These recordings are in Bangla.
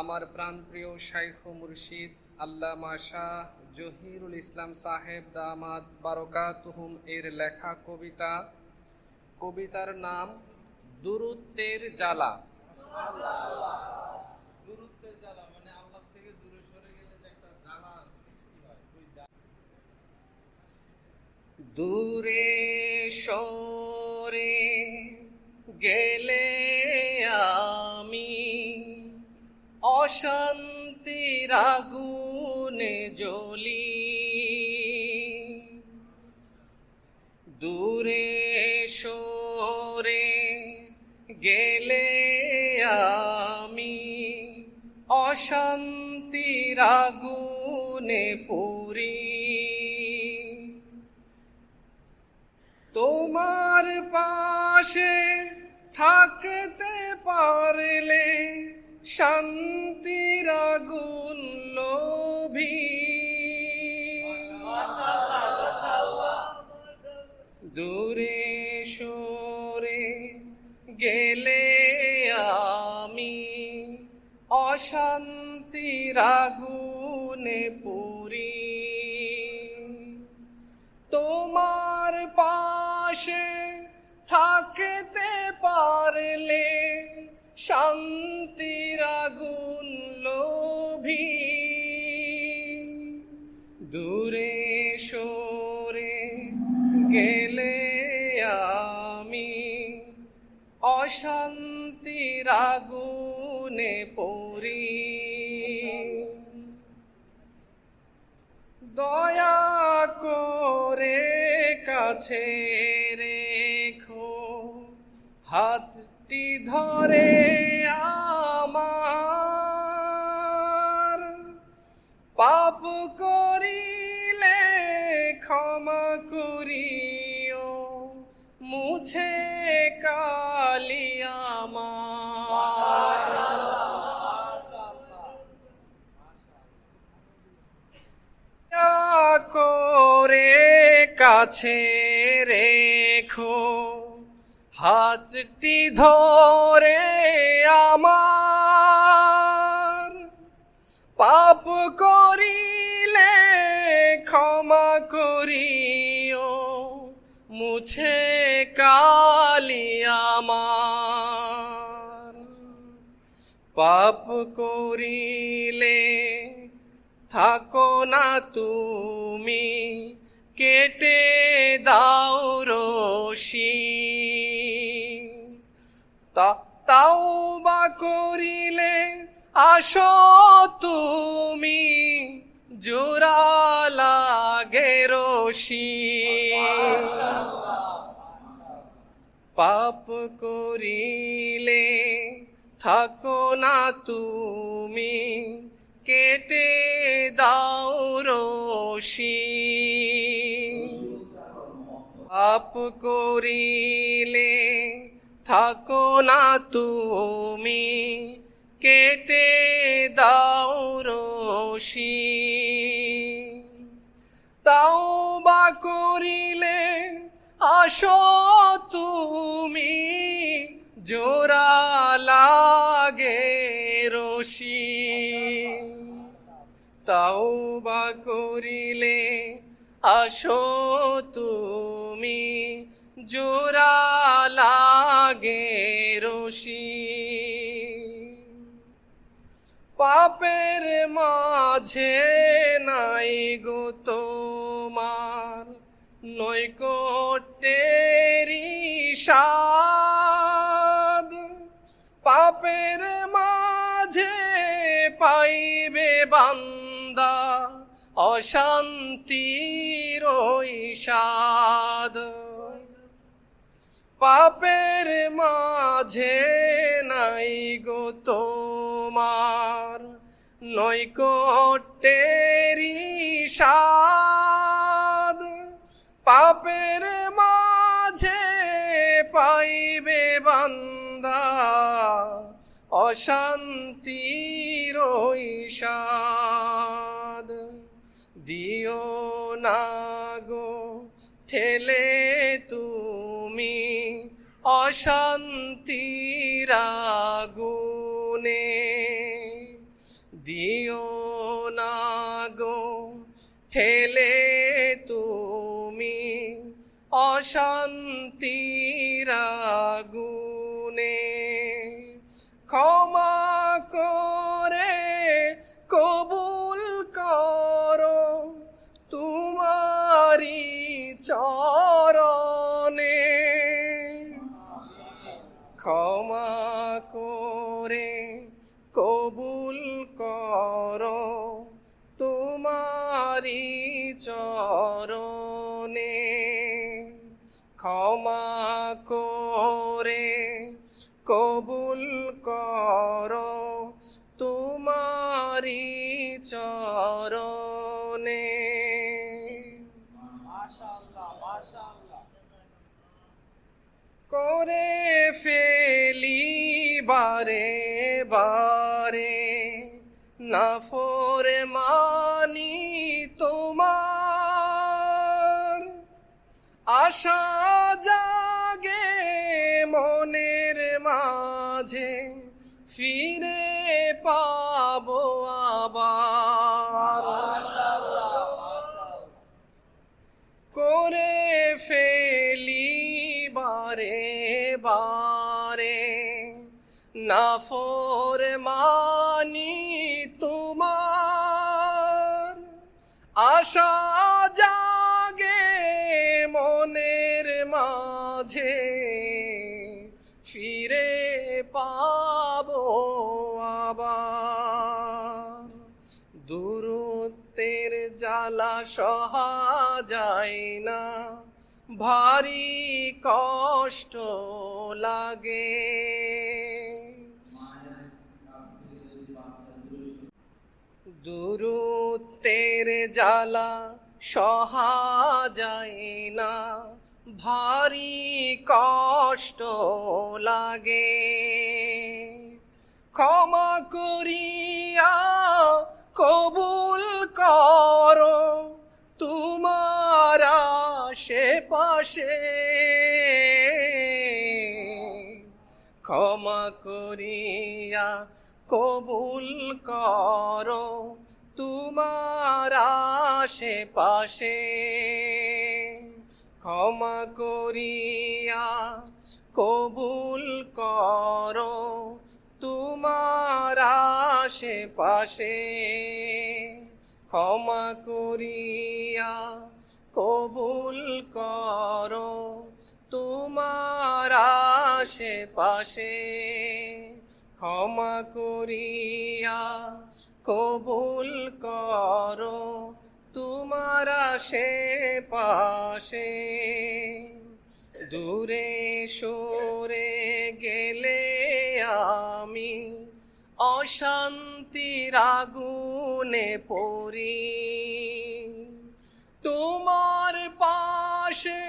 আমার প্রাণপ্রিয় শাইখ মুর্শিদ আল্লামা শাহ জহিরুল ইসলাম সাহেব দামাদ বারকাতুহুম এর লেখা কবিতা। কবিতার নাম দূরত্বের জ্বালা। দূরত্বের জ্বালা মানে আল্লাহ থেকে দূরে সরে গেলে যে একটা জ্বালা সৃষ্টি হয় ওই জ্বালা। দূরে সরে গেলে অশান্তির আগুনে জ্বলি। দূরে সরে গেলে আমি অশান্তির আগুনে পুরি। তোমার পাশে থাকতে পারলে শান্তির আগুন দূরে সরে গেলে আমি অশান্তির আগুনে আগুনে পড়ি। দয়া করে কাছে রেখো, হাতটি ধরে আমার। পাপ করিলে ক্ষমা করিও, মুছে কালিয়ামা কাছে রেখো। হাতটি ধরে আমার। পাপ করিলে ক্ষমা করিও। মুছে কালি আমার। পাপ করিলে থাকো না তুমি। কেটে দাও রশি। তাও বা করিলে আসো তুমি, জোড়া লাগে রশি। পাপ করিলে থাকো না তুমি কেটে দাও রশি। পাপ করিলে থাকো না তুমি। কেটে দাও রশি। তাও বা করিলে আসো তুমি। জোড়া লাগে রশি। তাও বা করিলে আসো তুমি। জোড়া লাগে রশি। পাপের মাঝে নাই গো তোমার নৈকটেরি সাদ পাপের মাঝে পাইবে বান্দা অশান্তির সাদ পাপের মাঝে নাই গো তোমার নৈকটেরি সাদ পাপের মাঝে পাইবে বান্দা অশান্তির ওই সাদ দিও না গো, ঠেলে তুমি অশান্তির আগুনে। দিও না গো, ঠেলে তুমি অশান্তির ক্ষমা করে কবুল করো তোমারি চরণে। ক্ষমা করে কবুল কর তোমারি চরণে করে ফেলি বারে বারে। না নাফর মানি তোমার। আশা জাগে মনের নাফর মানি তোমার। আশা জাগে মনের মাঝে, ফিরে পাবো আবার। দূরত্বের জ্বালা সহা যায় না, ভারী কষ্ট লাগে। দূরত্বের জ্বালা সহা যায় না ভারী কষ্ট লাগে। ক্ষমা করিয়া কবুল কর তোমার আশে পাশে ক্ষমা করিয়া কবুল করো তোমার আশে পাশে ক্ষমা করিয়া কবুল করো তোমার আশে পাশে ক্ষমা করিয়া কবুল করো তোমার আশে পাশে ক্ষমা করিয়া কবুল করো তোমার সে পাশে দূরে সরে গেলে আমি অশান্তির আগুনে পড়ি। তোমার পাশে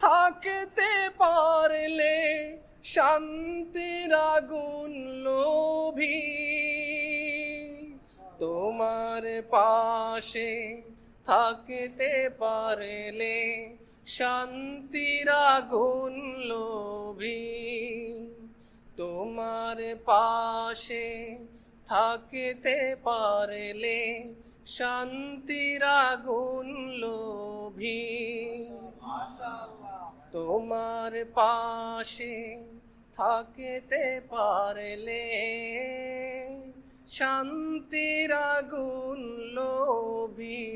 থাকতে শান্তির আগুন লোভী। তোমার পাশে থাকতে পারলে শান্তির আগুন লোভী। তোমার পাশে থাকতে পারলে শান্তির আগুন লোভী। তোমার পাশে থাকতে পারলে শান্তির আগুন লোভী।